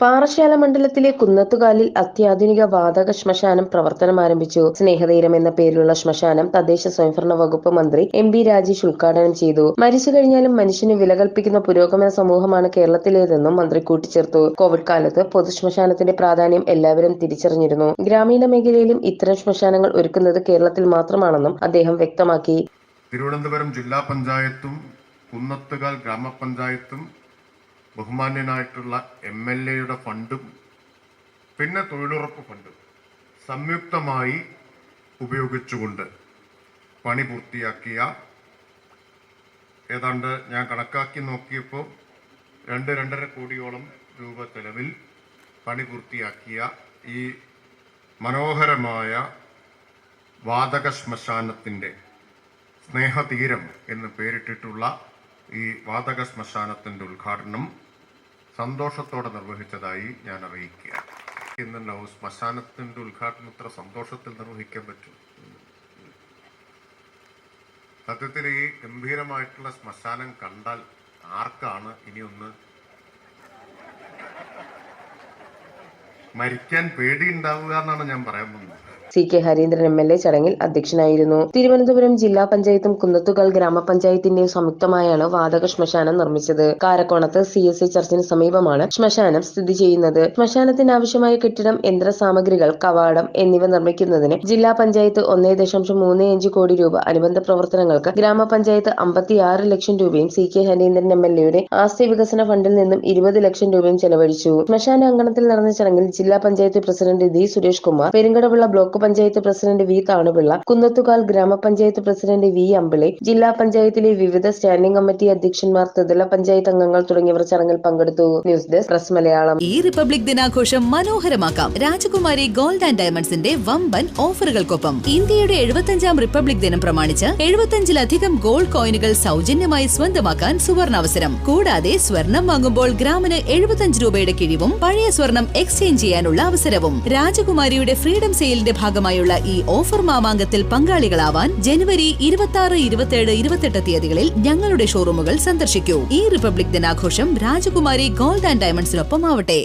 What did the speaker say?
പാറശാല മണ്ഡലത്തിലെ കുന്നത്തുകാലിൽ അത്യാധുനിക വാതക ശ്മശാനം പ്രവർത്തനം ആരംഭിച്ചു. സ്നേഹതീരം എന്ന പേരിലുള്ള ശ്മശാനം തദ്ദേശ സ്വയംഭരണ വകുപ്പ് മന്ത്രി എം ബി രാജേഷ് ഉദ്ഘാടനം ചെയ്തു. മരിച്ചു കഴിഞ്ഞാലും മനുഷ്യന് വില കൽപ്പിക്കുന്ന പുരോഗമന സമൂഹമാണ് കേരളത്തിലേതെന്നും മന്ത്രി കൂട്ടിച്ചേർത്തു. കോവിഡ് കാലത്ത് പൊതുശ്മശാനത്തിന്റെ പ്രാധാന്യം എല്ലാവരും തിരിച്ചറിഞ്ഞിരുന്നു. ഗ്രാമീണ മേഖലയിലും ഇത്തരം ശ്മശാനങ്ങൾ ഒരുക്കുന്നത് കേരളത്തിൽ മാത്രമാണെന്നും അദ്ദേഹം വ്യക്തമാക്കി. തിരുവനന്തപുരം ജില്ലാ പഞ്ചായത്തും കുന്നത്തുകാൽ ഗ്രാമപഞ്ചായത്തും ബഹുമാന്യനായിട്ടുള്ള എം എൽ എയുടെ ഫണ്ടും പിന്നെ തൊഴിലുറപ്പ് ഫണ്ടും സംയുക്തമായി ഉപയോഗിച്ചുകൊണ്ട് പണി പൂർത്തിയാക്കിയ ഏതാണ്ട് ഞാൻ കണക്കാക്കി നോക്കിയപ്പോൾ രണ്ട് രണ്ടര കോടിയോളം രൂപ ചെലവിൽ പണി പൂർത്തിയാക്കിയ ഈ മനോഹരമായ വാതക ശ്മശാനത്തിന്റെ സ്നേഹതീരം എന്ന് പേരിട്ടിട്ടുള്ള ഈ വാതക ശ്മശാനത്തിന്റെ ഉദ്ഘാടനം സന്തോഷത്തോടെ നിർവഹിച്ചതായി ഞാൻ അറിയിക്കുക. ഇന്നുണ്ടാവും ശ്മശാനത്തിന്റെ ഉദ്ഘാടനം ഇത്ര സന്തോഷത്തിൽ നിർവഹിക്കാൻ പറ്റും. സത്യത്തിൽ ഈ ഗംഭീരമായിട്ടുള്ള ശ്മശാനം കണ്ടാൽ ആർക്കാണ് ഇനിയൊന്ന് മരിക്കാൻ പേടിയുണ്ടാവുക എന്നാണ് ഞാൻ പറയാൻ പോകുന്നത് C K Harindran M L A ചടങ്ങിൽ അധ്യക്ഷനായിരുന്നു. തിരുവനന്തപുരം ജില്ലാ പഞ്ചായത്തും കുന്നത്തുകൾ ഗ്രാമപഞ്ചായത്തിന്റെയും സംയുക്തമായാണ് വാതക ശ്മശാനം നിർമ്മിച്ചത്. കാരക്കോണത്ത് സി എസ് ചർച്ചിന് സമീപമാണ് ശ്മശാനം സ്ഥിതി ചെയ്യുന്നത്. ശ്മശാനത്തിന് ആവശ്യമായ കെട്ടിടം യന്ത്ര സാമഗ്രികൾ കവാടം എന്നിവ നിർമ്മിക്കുന്നതിന് ജില്ലാ പഞ്ചായത്ത് ഒന്നേ ദശാംശം മൂന്ന് അഞ്ച് കോടി രൂപ അനുബന്ധ പ്രവർത്തനങ്ങൾക്ക് ഗ്രാമപഞ്ചായത്ത് അമ്പത്തിയാറ് ലക്ഷം രൂപയും C K Harindran M L എയുടെ ആസ്തി വികസന ഫണ്ടിൽ നിന്നും ഇരുപത് ലക്ഷം രൂപയും ചെലവഴിച്ചു. ശ്മശാന അങ്കണത്തിൽ നടന്ന ചടങ്ങിൽ ജില്ലാ panchayat president D Suresh Kumar Peringadavila block panchayat president V Thanupillai Kunnathukal ഗ്രാമപഞ്ചായത്ത് പ്രസിഡന്റ് വി അമ്പിളി ജില്ലാ പഞ്ചായത്തിലെ വിവിധ സ്റ്റാൻഡിംഗ് കമ്മിറ്റി അധ്യക്ഷന്മാർ ത്രിതല പഞ്ചായത്ത് അംഗങ്ങൾ തുടങ്ങിയവർ ചടങ്ങിൽ പങ്കെടുത്തു. News desk press Malayalam. ഈ റിപ്പബ്ലിക് ദിനാഘോഷം മനോഹരമാക്കാം. രാജകുമാരി ഗോൾഡ് ആൻഡ് ഡയമണ്ട്സിന്റെ വമ്പൻ ഓഫറുകൾക്കൊപ്പം ഇന്ത്യയുടെ എഴുപത്തഞ്ചാം റിപ്പബ്ലിക് ദിനം പ്രമാണിച്ച് എഴുപത്തഞ്ചിലധികം ഗോൾഡ് കോയിനുകൾ സൗജന്യമായി സ്വന്തമാക്കാൻ സുവർണാവസരം. കൂടാതെ സ്വർണം വാങ്ങുമ്പോൾ ഗ്രാമിന് എഴുപത്തഞ്ച് രൂപയുടെ കിഴിവും പഴയ സ്വർണം എക്സ്ചേഞ്ച് ചെയ്യാനുള്ള അവസരവും രാജകുമാരിയുടെ ഫ്രീഡം സെയിലിന്റെ ഭാഗമായുള്ള ഈ ഓഫർ മാമാങ്കത്തിൽ പങ്കാളികളാവാൻ ജനുവരി ഇരുപത്തി ആറ് ഇരുപത്തിയേഴ് ഇരുപത്തെട്ട് തീയതികളിൽ ഞങ്ങളുടെ ഷോറൂമുകൾ സന്ദർശിക്കൂ. ഈ റിപ്പബ്ലിക് ദിനാഘോഷം രാജകുമാരി ഗോൾഡ് ആൻഡ് ഡയമണ്ട്സിനൊപ്പം ആവട്ടെ